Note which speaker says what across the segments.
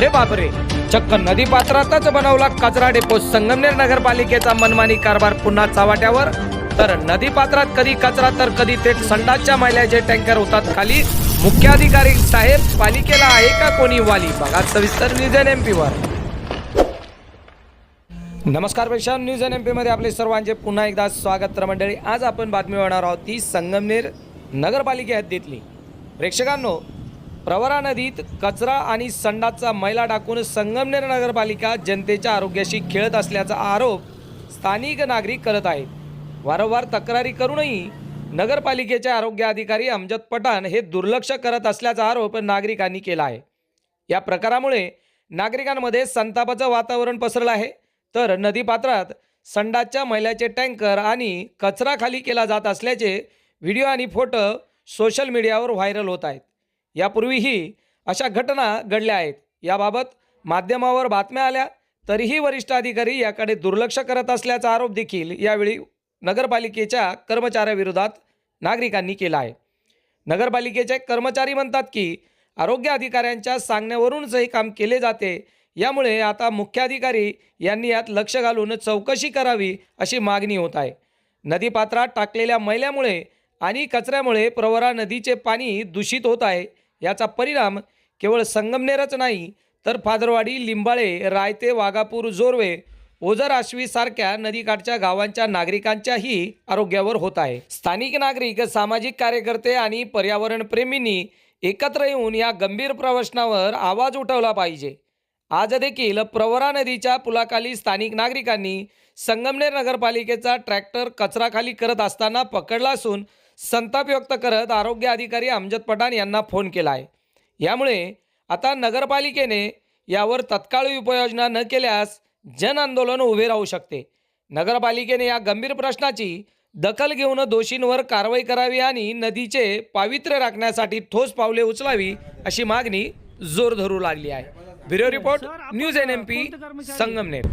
Speaker 1: अरे बापरे. चक्क नदी पात्रातच बनवला कचरा डेपो संगमनेर नगरपालिकेचा मनमानी कारभार पुन्हा चावाट्यावर? तर नदी पात्रात कधी कचरा तर कधी थेट संडासच्या मैल्याचे टँकर होतात खाली? मुख्याधिकारी साहेब पालिकेला आहे का कोणी वाली? बघा सविस्तर न्यूज एन एम वर नमस्कार पेशा न्यूज एन एममध्ये आपले सर्वांचे पुन्हा एकदा स्वागत तर मंडळी आज आपण बातमी होणार आहोत ती संगमनेर नगरपालिके हद्दीतली. प्रेक्षकांनो प्रवरा नदीत कचरा आणि संडाचा मैला टाकून संगमनेर नगरपालिका जनतेच्या आरोग्याशी खेळत असल्याचा आरोप स्थानिक नागरिक करत आहेत. वारंवार तक्रारी करूनही नगरपालिकेचे आरोग्य अधिकारी अमजद पठाण हे दुर्लक्ष करत असल्याचा आरोप नागरिकांनी केला आहे. या प्रकारामुळे नागरिकांमध्ये संतापाचं वातावरण पसरलं आहे. तर नदीपात्रात संडाच्या मैल्याचे टँकर आणि कचरा खाली केला जात असल्याचे व्हिडिओ आणि फोटो सोशल मीडियावर व्हायरल होत आहेत. यापूर्वीही अशा घटना घडल्या आहेत. याबाबत माध्यमावर बातम्या आल्या तरीही वरिष्ठ अधिकारी याकडे दुर्लक्ष करत असल्याचा आरोप देखील यावेळी नगरपालिकेच्या कर्मचाऱ्याविरोधात नागरिकांनी केला आहे. नगरपालिकेचे कर्मचारी म्हणतात की आरोग्य अधिकाऱ्यांच्या सांगण्यावरूनच हे काम केले जाते. यामुळे आता मुख्याधिकारी यांनी यात लक्ष घालून चौकशी करावी अशी मागणी होत आहे. नदीपात्रात टाकलेल्या मैल्यामुळे आणि कचऱ्यामुळे प्रवरा नदीचे पाणी दूषित होत आहे. याचा परिणाम केवळ संगमनेरच नाही तर फादरवाडी लिंबाळे रायते वाघापूर जोरवे ओझर आश्वी सारख्या नदीकाठच्या गावांच्या नागरिकांच्याही आरोग्यावर होत आहे. स्थानिक नागरिक सामाजिक कार्यकर्ते आणि पर्यावरणप्रेमींनी एकत्र येऊन या गंभीर प्रश्नावर आवाज उठवला पाहिजे. आज देखील प्रवरा नदीच्या पुलाखाली स्थानिक नागरिकांनी संगमनेर नगरपालिकेचा ट्रॅक्टर कचराखाली करत असताना पकडला असून संताप व्यक्त करत आरोग्य अधिकारी अमजद पठाण यांना फोन केला आहे यामुळे आता नगरपालिकेने यावर तत्काळ उपाययोजना न केल्यास जन आंदोलन उभे राहू शकते. नगरपालिकेने या गंभीर प्रश्नाची दखल घेऊन दोषींवर कारवाई करावी आणि नदीचे पावित्र्य राखण्यासाठी ठोस पावले उचलावी अशी मागणी जोर धरू लागली आहे. Bureau report news N M P Sangamner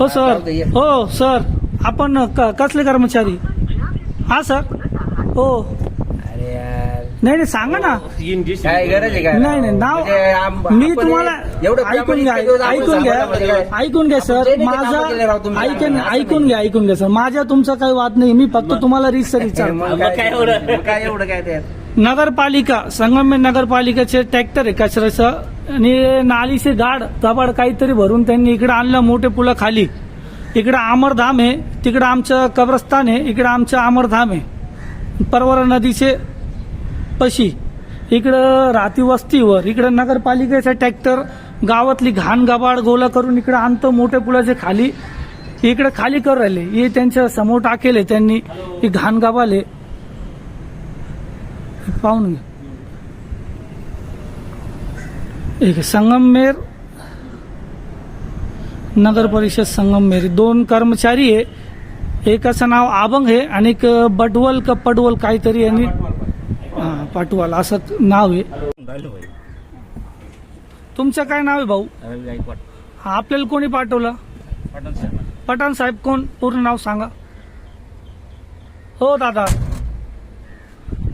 Speaker 2: हो सर. हो सर. आपण कसले कर्मचारी? हा सर. हो.
Speaker 3: अरे यार.
Speaker 2: नाही नाही सांगा ना.
Speaker 3: काय गरज आहे काय
Speaker 2: नाही नाही नाव
Speaker 3: म्हणजे
Speaker 2: मी तुम्हाला
Speaker 3: एवढं
Speaker 2: ऐकून घ्या ऐकून घ्या? ऐकून घ्या सर. माझा. ऐकून ऐकून. घ्या ऐकून घ्या सर. माझ्या तुमचा काही वाद नाही. मी फक्त तुम्हाला रिसर विचार
Speaker 3: काय एवढं? काय एवढं काय त्यात?
Speaker 2: नगरपालिका संगमनेर नगरपालिकेचे ट्रॅक्टर आहे कचऱ्याचं. आणि नालीचे गाड कबाड काहीतरी भरून त्यांनी इकडे आणलं मोठे पुलं खाली इकडं अमरधाम आहे तिकडं आमचं कब्रस्तान आहे इकडं आमचं अमरधाम आहे. परवरा नदीचे पशी इकडं राती वस्तीवर इकडं नगरपालिकेचा ट्रॅक्टर गावातली घाण गबाड गोला करून इकडं आणतो मोठे पुलाचे खाली. इकडे खाली करू राहिले. हे त्यांच्यासमोर टाकेले त्यांनी. हे घाण गबाले पाहून घ्या. एक संगमनेर नगर परिषद संगमनेर दोन कर्मचारी आहे एकाचं नाव आबंग आहे आणि एक बटवल का पडवल काहीतरी यांनी हा पाटवल असं नाव आहे तुमचं काय नाव आहे भाऊ? हा, आपल्याला कोणी पाठवलं? पठाण साहेब कोण? पूर्ण नाव सांगा. हो दादा.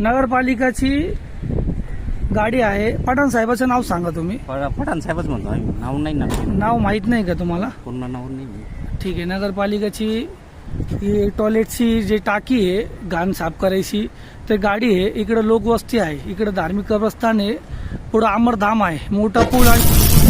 Speaker 2: नगरपालिकाची गाडी आहे. पठाण साहेबाचं नाव सांगा तुम्ही.
Speaker 4: पठाण साहेबच म्हणतो आम्ही. नाव नाही ना.
Speaker 2: नाव माहीत नाही का तुम्हाला?
Speaker 4: पूर्ण नाव नाही
Speaker 2: ठीक आहे. नगरपालिकाची टॉयलेटची जी टाकी आहे घाण साफ करायची ते गाडी आहे. इकडं लोकवस्ती आहे. इकडं धार्मिक कब्रस्तान आहे. पुढं अमरधाम आहे. मोठा पूल आणि